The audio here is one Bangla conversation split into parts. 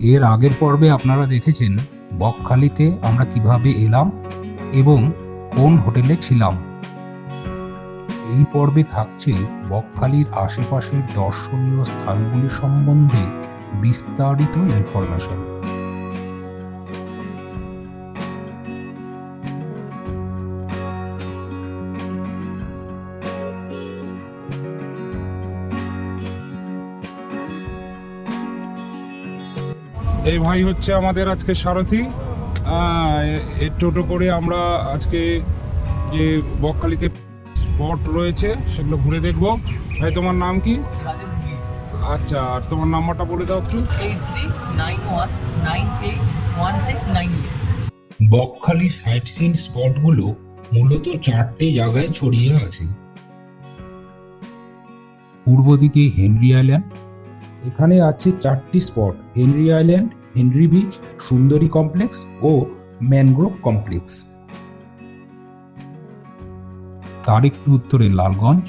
এর আগের পর্বে আপনারা দেখেছেন বকখালিতে আমরা কীভাবে এলাম এবং কোন হোটেলে ছিলাম। এই পর্বে থাকছে বকখালির আশেপাশের দর্শনীয় স্থানগুলি সম্বন্ধে বিস্তারিত ইনফরমেশন এই ভাই হচ্ছে আমাদের আজকে সারথি। এর টোটো করে আমরা আজকে যে বকখালিতে স্পট রয়েছে সেগুলো ঘুরে দেখব। ভাই তোমার নাম কি? আচ্ছা আর তোমার নাম্বারটা বলে দাও একটু। Eight three nine one nine eight one six nine Bakkhali sightseeing স্পটগুলো মূলত চারটে জায়গায় ছড়িয়ে আছে। পূর্ব দিকে হেনরি আইল্যান্ড এখানে আছে চারটি spot Henry island Henry beach, Sundari complex ও ম্যানগ্রোভ কমপ্লেক্স। তার একটু উত্তরে লালগঞ্জ,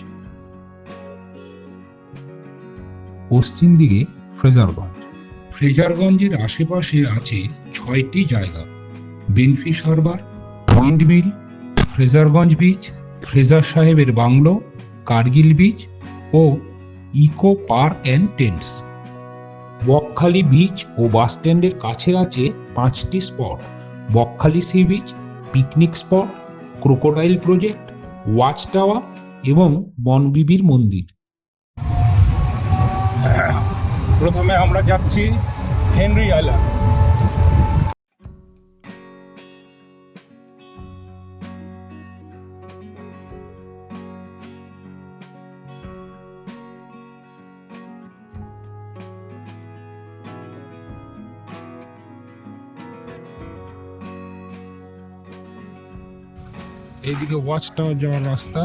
পশ্চিম দিকে ফ্রেজারগঞ্জ। ফ্রেজারগঞ্জের আশেপাশে আছে ছয়টি জায়গা Benfish harbour point mill, Fraserganj beach, Fraser সাহেবের bungalow, Kargil beach O eco park and tents. Bakkhali beach O bus স্ট্যান্ডের কাছে আছে পাঁচটি spot Bakkhali sea beach picnic spot crocodile project watch tower এবং বনবিবির মন্দির। প্রথমে আমরা যাচ্ছি হেনরি আইল্যান্ড। এইদিকে ওয়াচ টাওয়ার যাওয়ার রাস্তা।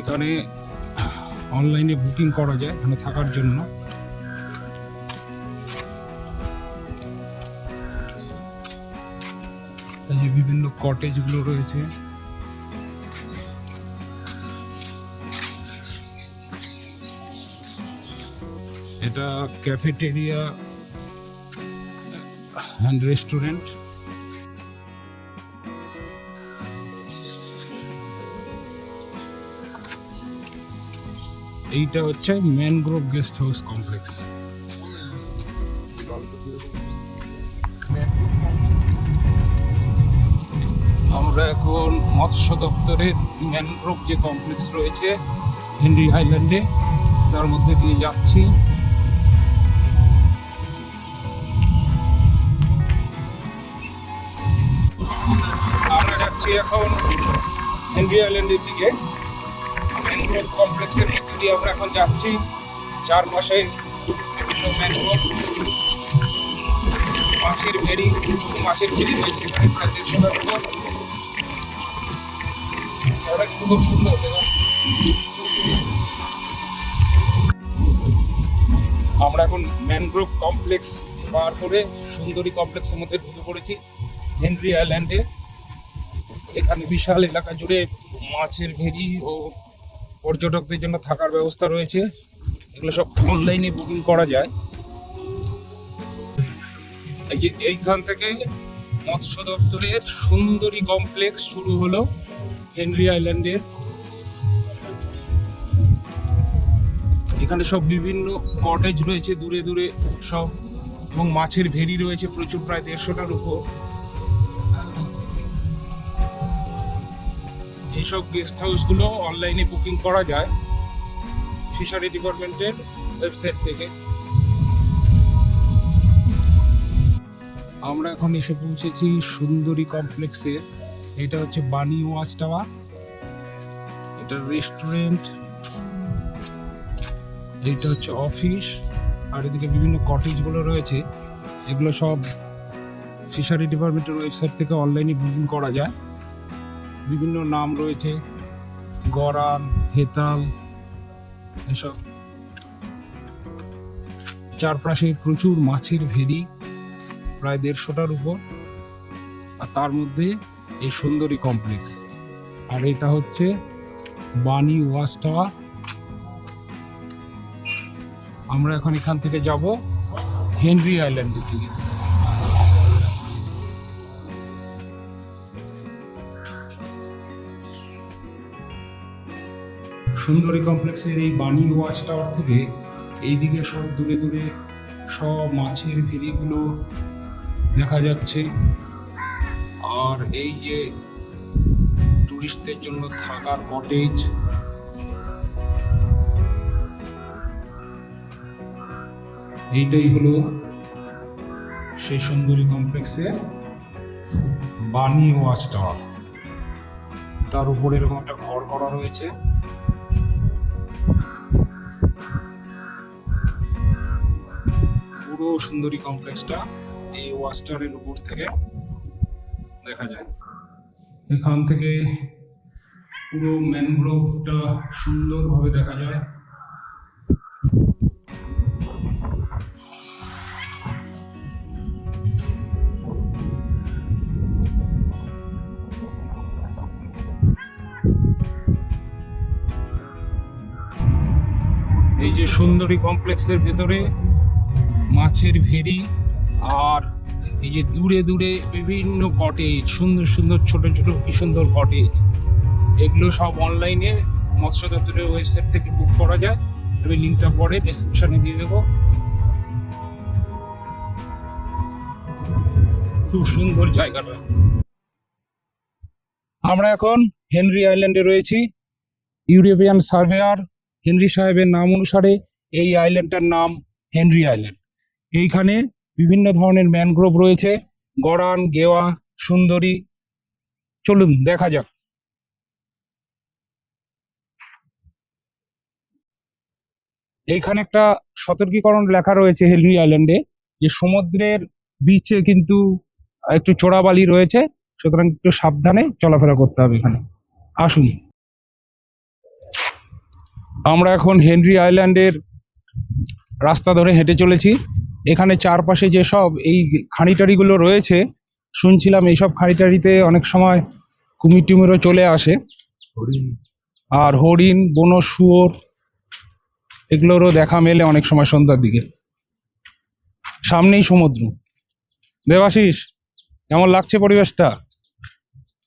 এখানে অনলাইনে বুকিং করা যায় এখানে থাকার জন্য। বিভিন্ন কটেজগুলো রয়েছে। এটা ক্যাফেটেরিয়া অ্যান্ড রেস্টুরেন্ট এইটা হচ্ছে ম্যানগ্রোভ গেস্ট হাউস কমপ্লেক্স আমরা এখন মৎস্য দপ্তরের ম্যানগ্রোভ যে কমপ্লেক্স রয়েছে হেনরি আইল্যান্ডে তার মধ্যে দিয়ে যাচ্ছি। আমরা যাচ্ছি এখন হেনরি আইল্যান্ডের দিকে। ম্যানগ্রোভ কমপ্লেক্সের মধ্যে দিয়ে আমরা এখন যাচ্ছি। চার মাসে বিভিন্ন ম্যানগ্রোভ মাছের ভেড়ি মাছের ভেড়ি রয়েছে এখানে, প্রায় উপর। খুব সুন্দর আমরা এখন ম্যানগ্রোভ কমপ্লেক্স পার করে সুন্দরী কমপ্লেক্সের মধ্যে ঢুকে পড়েছি, হেনরি আইল্যান্ডে। এখানে বিশাল এলাকা জুড়ে মাছের ভেড়ি ও পর্যটকদের জন্য থাকার ব্যবস্থা রয়েছে। এগুলো সব অনলাইনে বুকিং করা যায়। এই যে এইখান থেকে মৎস্য দপ্তরের সুন্দরী কমপ্লেক্স শুরু হলো। হেনরি আইল্যান্ডের। এখানে সব বিভিন্ন কটেজ রয়েছে, দূরে দূরে সব, এবং মাছের ভেরি রয়েছে প্রচুর, প্রায় দেড়শোটার উপর। এইসব গেস্ট হাউসগুলো অনলাইনে বুকিং করা যায় ফিশারি ডিপার্টমেন্টের ওয়েবসাইট থেকে। আমরা এখন এসে পৌঁছেছি সুন্দরী কমপ্লেক্সে এটা হচ্ছে বানি ওয়াচ টাওয়ার। এটা রেস্টুরেন্ট এটা হচ্ছে অফিস আর এদিকে বিভিন্ন কটেজগুলো রয়েছে। এগুলো সব ফিশারি ডিপার্টমেন্টের ওয়েবসাইট থেকে অনলাইনে বুকিং করা যায়। বিভিন্ন নাম রয়েছে, গরান, হেতাল, এসব। চারপাশে প্রচুর মাছের ভেরি প্রায় দেড়শোটার উপর। আর তার মধ্যে এই সুন্দরী কমপ্লেক্স আর এটা হচ্ছে বানি ওয়াচ টাওয়ার। আমরা এখন এখান থেকে যাব হেনরি আইল্যান্ডের দিকে। সুন্দরী কমপ্লেক্সের এই বানি ওয়াচ টাওয়ার থেকে এইদিকে সব দূরে দূরে সব মাছের ভেরিগুলো দেখা যাচ্ছে। আর এই যে টুরিস্টদের জন্য থাকার কটেজ এইটাই হলো সেই সুন্দরী কমপ্লেক্সে বানি ওয়াচ টাওয়ার তার উপরে এরকম একটা ঘর করা রয়েছে। পুরো সুন্দরী কমপ্লেক্সটা এই ওয়াচ টাওয়ারের উপর থেকে দেখা যায়। এখান থেকে পুরো ম্যানগ্রোভটা সুন্দরভাবে দেখা যায়। এই যে সুন্দরী কমপ্লেক্সের ভেতরে মাছের ভেরি আর এই যে দূরে দূরে বিভিন্ন কটেজ সুন্দর সুন্দর ছোট ছোট কি সুন্দর কটেজ এগুলো সব অনলাইনে মৎস্য দপ্তরের ওয়েবসাইট থেকে বুক করা যায়। আমি লিঙ্কটা পরে ডেসক্রিপশনে দিয়ে দেবো। খুব সুন্দর জায়গাটা। আমরা এখন হেনরি আইল্যান্ডে রয়েছি। ইউরোপিয়ান সার্ভেয়ার হেনরি সাহেবের নাম অনুসারে এই আইল্যান্ডটার নাম হেনরি আইল্যান্ড। এইখানে বিভিন্ন ধরনের ম্যানগ্রোভ রয়েছে। গড়ান গেওয়া, সুন্দরী। চলুন, দেখা যাক। এইখানে একটা সতর্কীকরণ লেখা রয়েছে হেনরি আইল্যান্ডে যে সমুদ্রের বিচে কিন্তু একটু চোরাবালি রয়েছে, সুতরাং একটু সাবধানে চলাফেরা করতে হবে এখানে। আসুন। আমরা এখন হেনরি আইল্যান্ডের রাস্তা ধরে হেঁটে চলেছি। এখানে চারপাশে যেসব এই খাঁড়িটারিগুলো রয়েছে শুনছিলাম এইসব খাঁড়িটারিতে অনেক সময় কুমির টুমিরও চলে আসে। আর হরিণ বন শুয়োর এগুলোরও দেখা মেলে অনেক সময় সন্ধ্যার দিকে। সামনেই সমুদ্র। দেবাশিস কেমন লাগছে পরিবেশটা?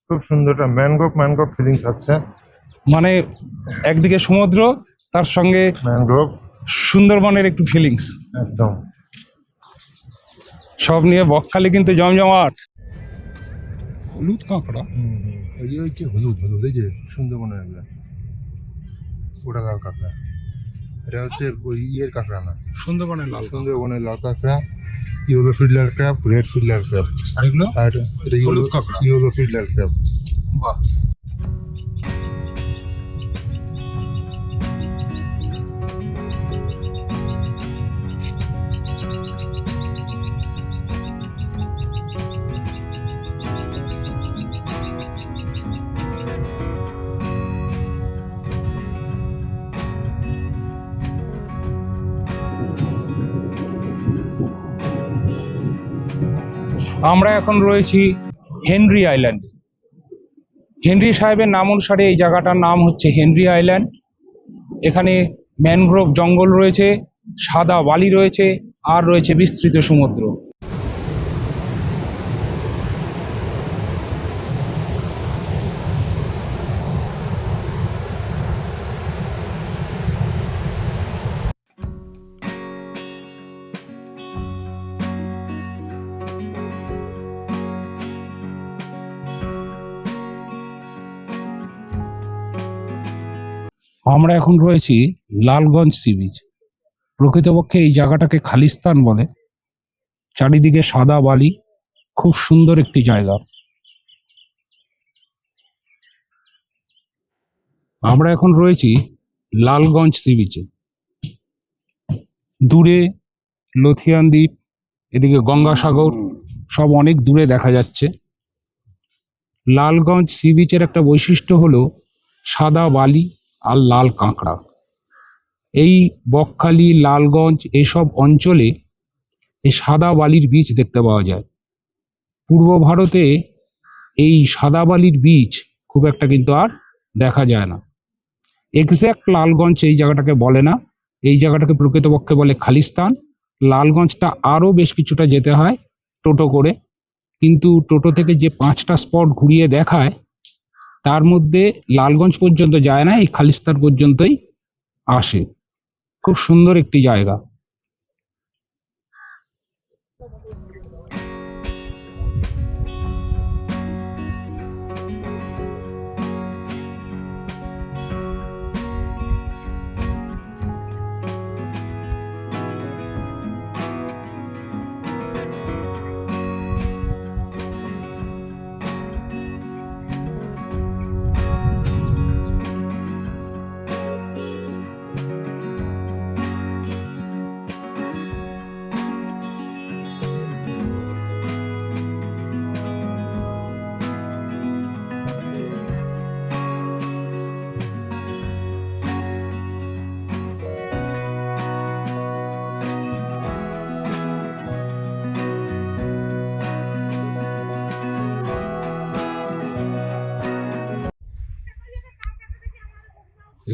খুব সুন্দর একটা ম্যানগ্রোভ ম্যানগ্রোভ ফিলিংস আছে মানে একদিকে সমুদ্র তার সঙ্গে ম্যানগ্রোভ। সুন্দরবনের একটু ফিলিংস একদম। সব নিয়ে বকখালি কিন্তু জমজমাট। হলুদ কাঁকড়া? হুম হুম। ওই যে ওই যে হলুদ হলুদ এই যে সুন্দরবনের এগুলা ওটা লাল কাঁকড়া। এটা হচ্ছে ওই ইয়ের কাঁকড়া না। সুন্দরবনের লাল সুন্দরবনের লাল কাঁকড়া yellow fiddler crab red fiddler crab. আর এগুলো? আর এটা ইয়েলো ফিডলার ক্র্যাব। বাহ। আমরা এখন রয়েছি হেনরি আইল্যান্ড। হেনরি সাহেবের নাম অনুসারে এই জায়গাটার নাম হচ্ছে হেনরি আইল্যান্ড। এখানে ম্যানগ্রোভ জঙ্গল রয়েছে, সাদা বালি রয়েছে, আর রয়েছে বিস্তৃত সমুদ্র। আমরা এখন রয়েছি লালগঞ্জ সি বিচ। প্রকৃতপক্ষে এই জায়গাটাকে খালিস্তান বলে। চারিদিকে সাদা বালি, খুব সুন্দর একটি জায়গা। আমরা এখন রয়েছি লালগঞ্জ সি বিচে। দূরে লথিয়ান দ্বীপ, এদিকে গঙ্গাসাগর, সব অনেক দূরে দেখা যাচ্ছে। লালগঞ্জ সি বিচের একটা বৈশিষ্ট্য হলো সাদা বালি আর লাল কাঁকড়া। এই বকখালি, লালগঞ্জ এসব অঞ্চলে এই সাদা বালির বীজ দেখতে পাওয়া যায়। পূর্ব ভারতে এই সাদা বালির বীজ খুব একটা কিন্তু আর দেখা যায় না। এক্স্যাক্ট লালগঞ্জ এই জায়গাটাকে বলে না। এই জায়গাটাকে প্রকৃতপক্ষে বলে খালিস্তান। লালগঞ্জটা আরও বেশ কিছুটা যেতে হয় টোটো করে। কিন্তু টোটো থেকে যে পাঁচটা স্পট ঘুরিয়ে দেখায় তার মধ্যে লালগঞ্জ পর্যন্ত যায় না এই খালিস্তান পর্যন্তই আসে। খুব সুন্দর একটি জায়গা।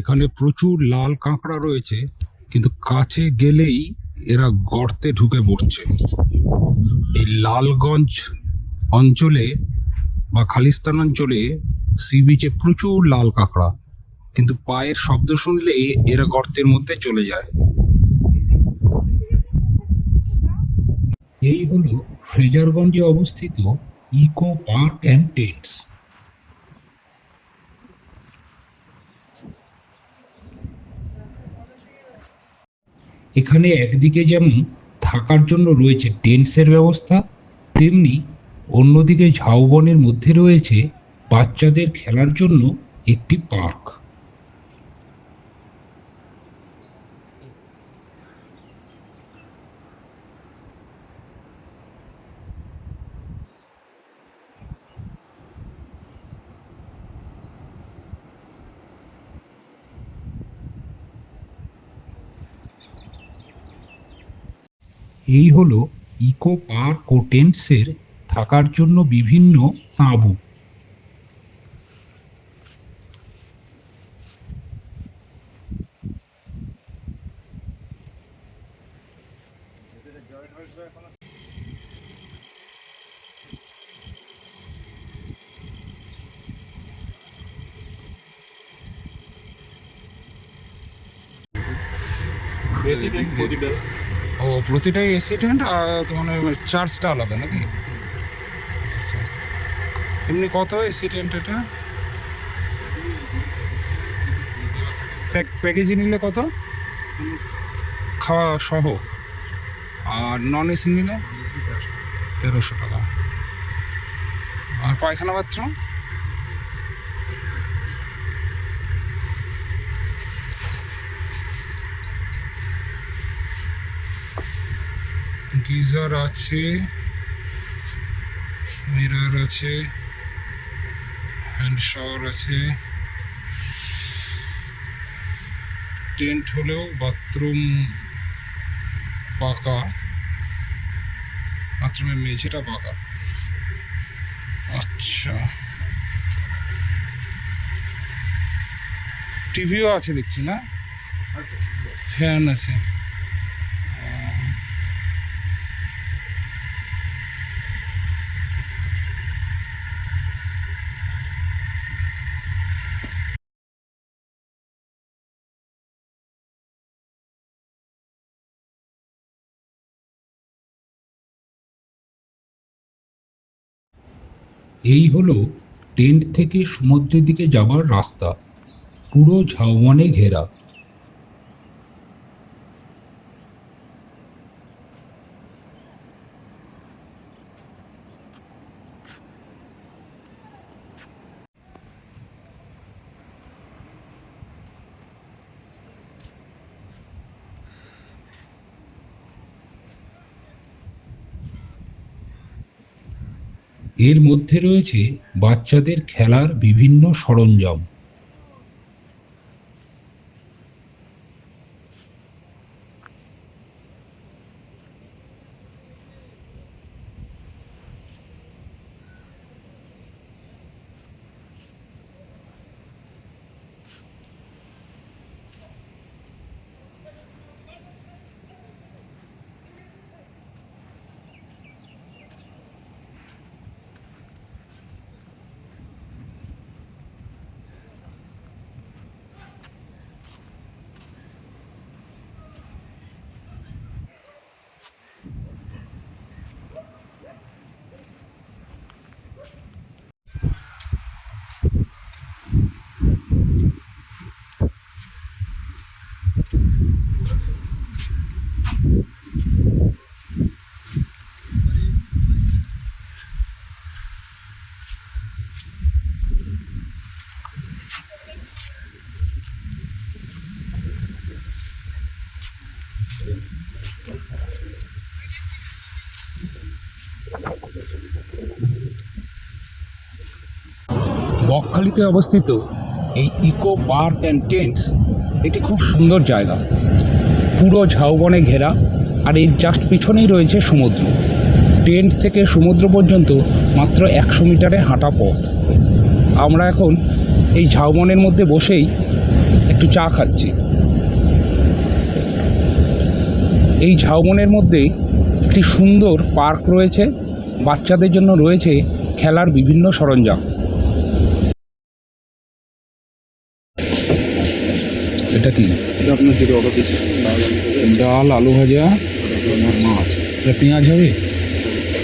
এখানে প্রচুর লাল কাঁকড়া রয়েছে, কিন্তু কাছে গেলেই এরা গর্তে ঢুকে পড়ছে। এই লালগঞ্জ অঞ্চলে বা খালিস্তান অঞ্চলে সি বিচে প্রচুর লাল কাঁকড়া, কিন্তু পায়ের শব্দ শুনলেই এরা গর্তের মধ্যে চলে যায়। এই হলো ফ্রেজারগঞ্জে অবস্থিত ইকো পার্ক অ্যান্ড টেন্টস। এখানে একদিকে যেমন থাকার জন্য রয়েছে টেন্টসের ব্যবস্থা, তেমনি অন্যদিকে ঝাউবনের মধ্যে রয়েছে বাচ্চাদের খেলার জন্য একটি পার্ক। এই হলো ইকো পার্ক ও টেন্টসের থাকার জন্য বিভিন্ন তাঁবু। ও প্রতিটা এসি টেন্ট আর মানে চার্জটা আলাদা নাকি। এমনি কত এসি টেন্ট এটা? প্যাকেজি নিলে কত? খাওয়া সহ। আর নন এসি নিলে? তেরোশো টাকা। আর পায়খানা বাথরুম গিজার আছে মিরার আছে হ্যান্ড শাওয়ার আছে। টেন্ট হলেও বাথরুম পাকা বাথরুমের মেঝেটা পাকা। আচ্ছা। টিভিও আছে দেখছি না? ফ্যান আছে। এই হলো টেন্ট থেকে সমুদ্রের দিকে যাবার রাস্তা। পুরো ঝাউবনে ঘেরা। এর মধ্যে রয়েছে বাচ্চাদের খেলার বিভিন্ন সরঞ্জাম। বকখালিতে অবস্থিত এই ইকো পার্ক অ্যান্ড টেন্টস এটি খুব সুন্দর জায়গা। পুরো ঝাউবনে ঘেরা, আর এর জাস্ট পিছনেই রয়েছে সমুদ্র। টেন্ট থেকে সমুদ্র পর্যন্ত মাত্র একশো মিটারে হাঁটা পথ। আমরা এখন এই ঝাউবনের মধ্যে বসেই একটু চা খাচ্ছি। এই ঝাউবনের মধ্যে একটি সুন্দর পার্ক রয়েছে। বাচ্চাদের জন্য রয়েছে খেলার বিভিন্ন সরঞ্জাম। এটা কি? আপনার যেটা অর্ডার দিয়েছি ডাল আলু ভাজা। মাছ। এটা পেঁয়াজ হবে?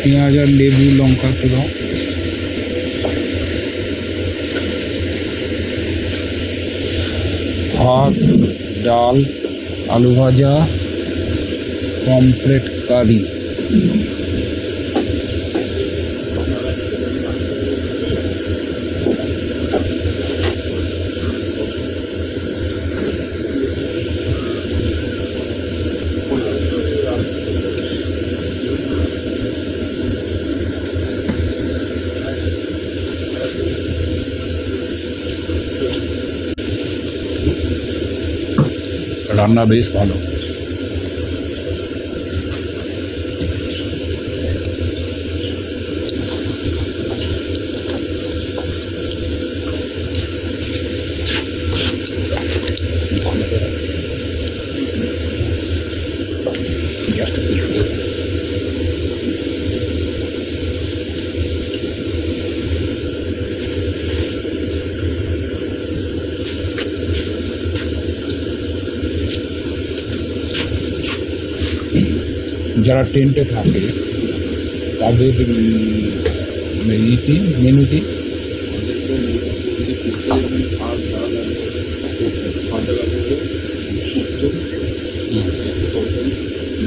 পেঁয়াজ আর লেবু লঙ্কা একটু দাও ভাত ডাল আলু ভাজা পমপ্লেট কারি। রান্না বেশ ভালো। যারা টেন্টে থাকে তাদের মানে ইতে মেনুতে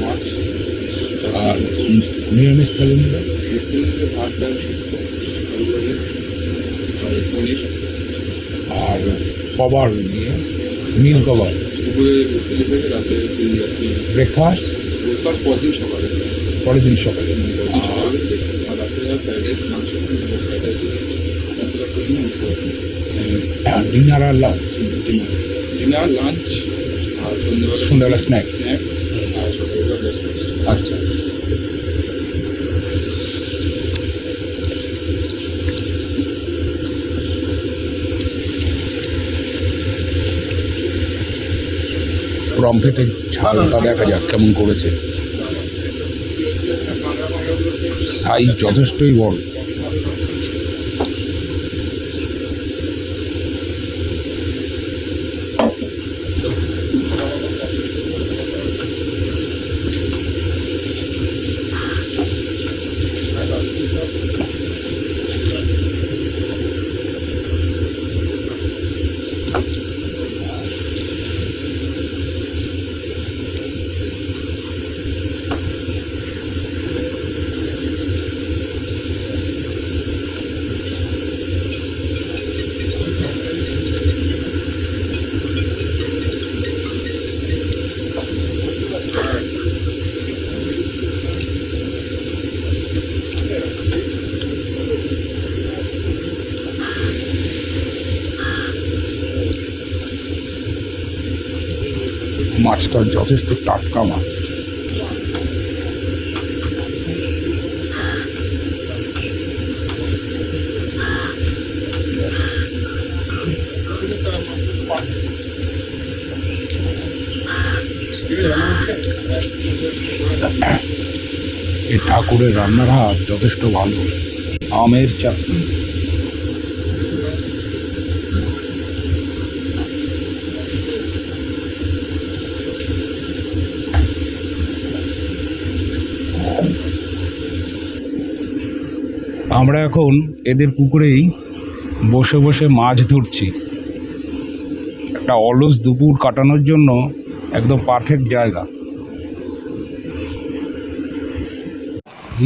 মাছ আর নিরামিষ থালি নিলে? পিস্তার মধ্যে ভাত ডাল শুক্তো আর পনির আর কভার দিয়ে মিল কভার। দুপুরে রাতে ব্রেকফাস্ট ব্রেকফাস্ট পরদিন সকালে। পরের দিন সকালে। পরদিন সকালে আর ফ্রাইড রাইস মাংস ফ্রাইড রাইস ডিনার আর লাঞ্চ ডিনার লাঞ্চ আর সন্ধ্যাবেলা সন্ধ্যাবেলা স্ন্যাক্স স্ন্যাক্স আর সকালবেলা ব্রেকফাস্ট আচ্ছা। প্রমফেটের ঝালটা দেখা যাক কেমন করেছে। সাইজ যথেষ্টই বড়। মাছটা যথেষ্ট টাটকা মাছ ঠাকুরের রান্নার হাত যথেষ্ট ভালো। আমের চাটনি। আমরা এখন এদের পুকুরেই বসে বসে মাছ ধরছি। একটা অলস দুপুর কাটানোর জন্য একদম পারফেক্ট জায়গা।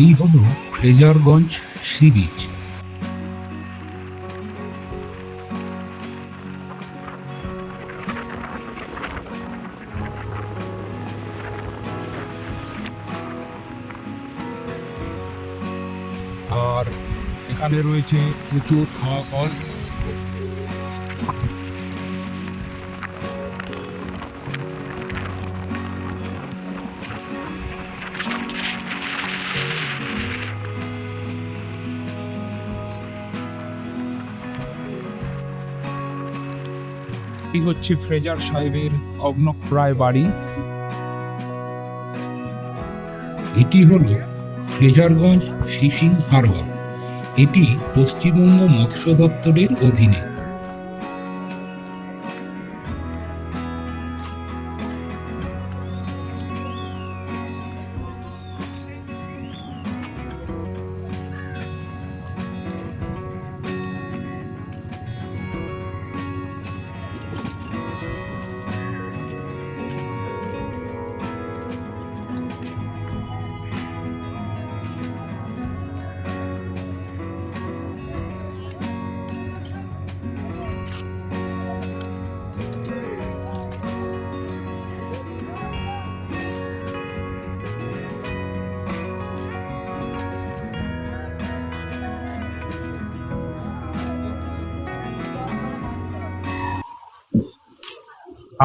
এই হলো ফ্রেজারগঞ্জ সি বিচ এখানে রয়েছে প্রচুর হাওয়া কল। এই হচ্ছে ফ্রেজার সাহেবের অগ্নপ্রায় বাড়ি। এটি হল ফ্রেজারগঞ্জ ফিশিং হারবার। এটি পশ্চিমবঙ্গ মৎস্য দপ্তরের অধীনে।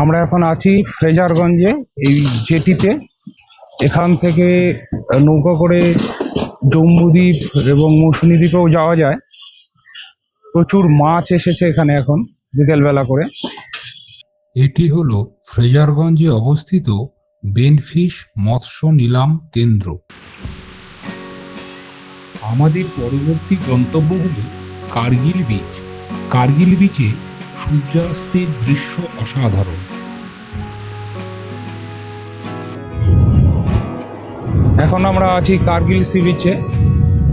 আমরা এখন আছি ফ্রেজারগঞ্জে, এই জেটিতে। এখান থেকে নৌকা করে জম্বুদ্বীপ এবং মৌসুমী দ্বীপেও যাওয়া যায়। প্রচুর মাছ এসেছে এখানে এখন, বিকেলবেলা করে। এটি হল ফ্রেজারগঞ্জে অবস্থিত বেনফিশ মৎস্য নিলাম কেন্দ্র। আমাদের পরবর্তী গন্তব্য হল কার্গিল বিচ কার্গিল বিচে সূর্যাস্তের দৃশ্য অসাধারণ। এখন আমরা আছি কার্গিল সি বিচে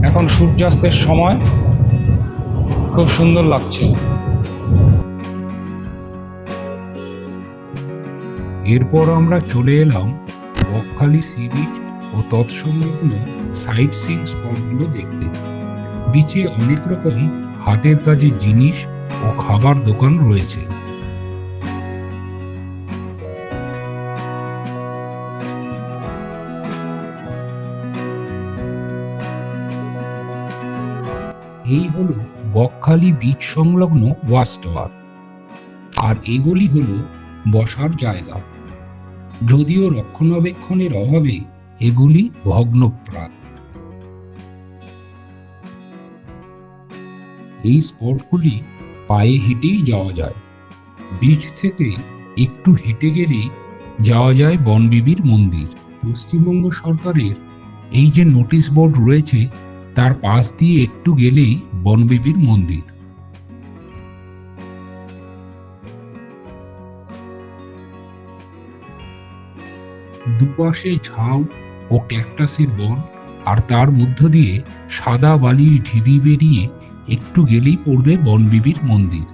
এখন সূর্যাস্তের সময়। খুব সুন্দর লাগছে। এরপর আমরা চলে এলাম বকখালি সি বিচ ও তৎসংলগ্ন সাইট সিন স্পটগুলো দেখতে। বিচে অনেক রকম হাতের কাজের জিনিস ও খাবার দোকান রয়েছে। এই হলো বকখালি বিচ সংলগ্ন ওয়াচ টাওয়ার আর এগুলি হলো বসার জায়গা। যদিও রক্ষণাবেক্ষণের অভাবে এগুলি ভগ্নপ্রায়। এই স্পটগুলি পায়ে হেঁটেই যাওয়া যায়। বিচ থেকে একটু হেঁটে গেলেই যাওয়া যায় বনবিবির মন্দির। পশ্চিমবঙ্গ সরকারের এই যে নোটিশ বোর্ড রয়েছে, তার পাশ দিয়ে একটু গেলেই বনবিবির মন্দির। দুপাশে ঝাউ ও ক্যাকটাসের বন, আর তার মধ্য দিয়ে সাদা বালির ঢিবি বেরিয়ে একটু গেলেই পড়বে বনবিবির মন্দির।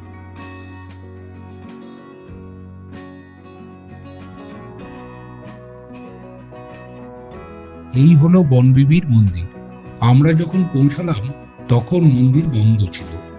এই হলো বনবিবির মন্দির। আমরা যখন পৌঁছালাম, তখন মন্দির বন্ধ ছিল।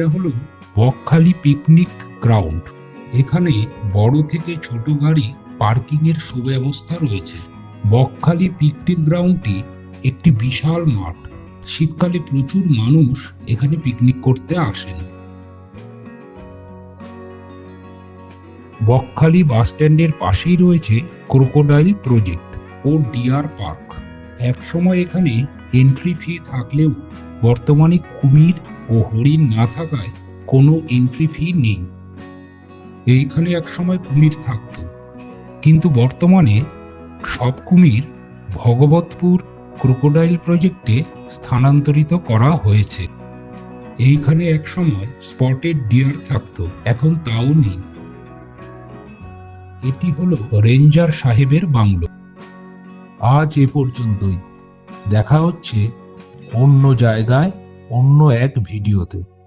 এটা হলো বকখালি পিকনিক গ্রাউন্ড। এখানে বড় থেকে ছোট গাড়ি পার্কিং এর সুব্যবস্থা রয়েছে। বকখালি পিকনিক গ্রাউন্ডটি একটি বিশাল মাঠ। শীতকালে প্রচুর মানুষ এখানে পিকনিক করতে আসেন। বকখালি বাস স্ট্যান্ডের পাশেই রয়েছে ক্রোকোডাইল প্রজেক্ট ও ডিয়ার পার্ক। একসময় এখানে এন্ট্রি ফি থাকলেও বর্তমানে কুমির ও হরিণ না থাকায় কোনো এন্ট্রি ফি নেই। এইখানে একসময় কুমির থাকতো। কিন্তু বর্তমানে সব কুমির ভগবতপুর ক্রোকোডাইল প্রজেক্টে স্থানান্তরিত করা হয়েছে। এইখানে একসময় স্পটেড ডিয়ার থাকতো, এখন তাও নেই। এটি হলো রেঞ্জার সাহেবের বাংলো। আজ এ পর্যন্তই। দেখা হচ্ছে অন্য জায়গায় অন্য এক ভিডিওতে।